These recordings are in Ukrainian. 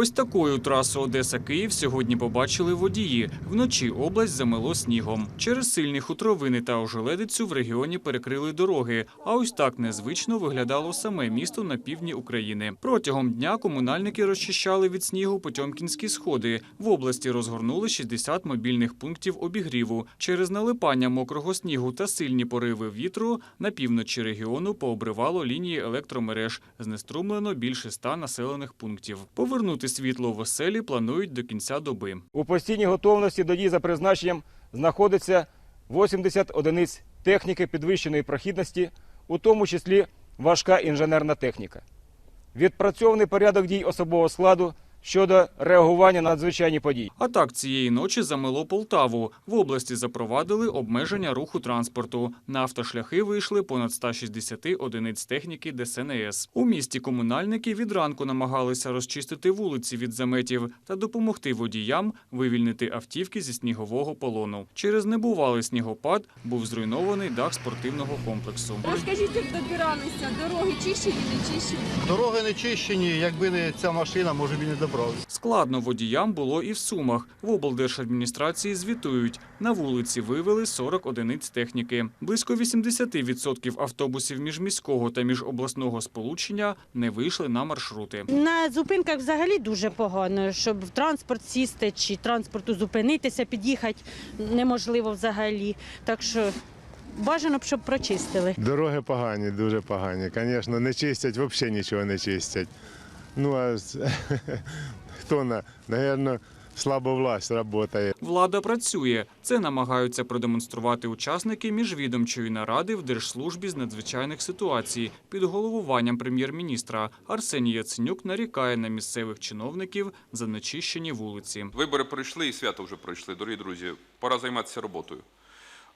Ось такою трасу Одеса-Київ сьогодні побачили водії. Вночі область замело снігом. Через сильні хутровини та ожеледицю в регіоні перекрили дороги. А ось так незвично виглядало саме місто на півдні України. Протягом дня комунальники розчищали від снігу Потьомкінські сходи. В області розгорнули 60 мобільних пунктів обігріву. Через налипання мокрого снігу та сильні пориви вітру на півночі регіону пообривало лінії електромереж. Знеструмлено більше ста населених пунктів. Повернути світло в оселі планують до кінця доби. У постійній готовності до дій за призначенням знаходиться 80 одиниць техніки підвищеної прохідності, у тому числі важка інженерна техніка. Відпрацьований порядок дій особового складу щодо реагування на надзвичайні події. А так цієї ночі замело Полтаву. В області запровадили обмеження руху транспорту. На автошляхи вийшли понад 160 одиниць техніки ДСНС. У місті комунальники від ранку намагалися розчистити вулиці від заметів та допомогти водіям вивільнити автівки зі снігового полону. Через небувалий снігопад був зруйнований дах спортивного комплексу. Розкажіть, як добиралися? Дороги чищені, не чищені? Дороги не чищені, якби не ця машина, може б і не добрався. Складно водіям було і в Сумах. В облдержадміністрації звітують. На вулиці вивели 40 одиниць техніки. Близько 80% автобусів міжміського та міжобласного сполучення не вийшли на маршрути. На зупинках взагалі дуже погано, щоб в транспорт сісти чи транспорту зупинитися, під'їхати неможливо взагалі. Так що бажано б, щоб прочистили. Дороги погані, дуже погані. Звісно, не чистять, взагалі нічого не чистять. Ну а хто на, Навірно, слабо власть працює. Влада працює. Це намагаються продемонструвати учасники міжвідомчої наради в Держслужбі з надзвичайних ситуацій під головуванням прем'єр-міністра. Арсеній Яценюк нарікає на місцевих чиновників за нечищені вулиці. Вибори пройшли і свято вже пройшли, дорогі друзі. Пора займатися роботою.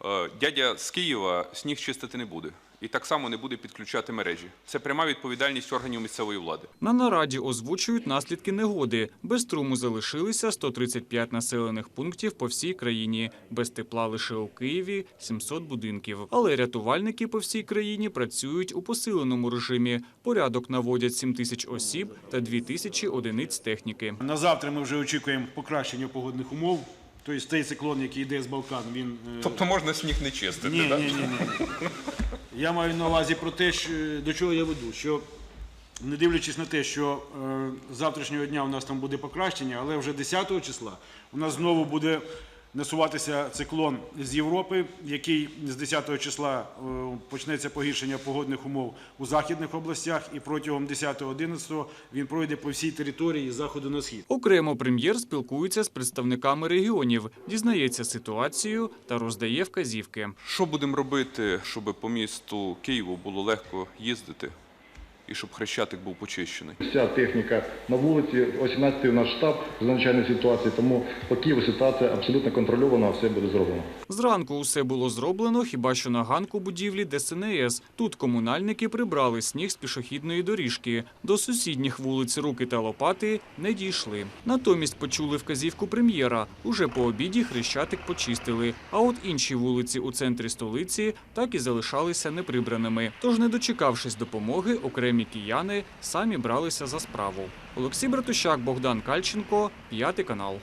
Е, Дядя з Києва сніг чистити не буде. І так само не буде підключати мережі. Це пряма відповідальність органів місцевої влади. На нараді озвучують наслідки негоди. Без струму залишилися 135 населених пунктів по всій країні. Без тепла лише у Києві 700 будинків. Але рятувальники по всій країні працюють у посиленому режимі. Порядок наводять 7 тисяч осіб та 2 тисячі одиниць техніки. На завтра ми вже очікуємо покращення погодних умов. Тобто цей циклон, який йде з Балкан, він. е, Тобто можна сніг не чистити, ні, ні, ні, ні. Я маю на увазі про те, що, до чого я веду. Що не дивлячись на те, що е, з завтрашнього дня у нас там буде покращення, але вже 10 числа у нас знову буде насуватися циклон з Європи, який з 10 числа е, почнеться погіршення погодних умов у західних областях, і протягом 10-11 він пройде по всій території заходу на схід. Окремо прем'єр спілкується з представниками регіонів, дізнається ситуацію та роздає вказівки. Що будемо робити, щоб по місту Києву було легко їздити і щоб хрещатик був почищений? Вся техніка на вулиці, о 17 у нас штаб з надзвичайної ситуації, тому по Києву ситуація абсолютно контрольована, все буде зроблено. Зранку усе було зроблено, хіба що на ганку будівлі ДСНС. Тут комунальники прибрали сніг з пішохідної доріжки. До сусідніх вулиць Руки та Лопати не дійшли. Натомість почули вказівку прем'єра. Уже по обіді хрещатик почистили. А от інші вулиці у центрі столиці так і залишалися неприбраними. Тож, не дочекавшись допомоги, окремі кияни самі бралися за справу. Олексій Братущак, Богдан Кальченко, п'ятий канал.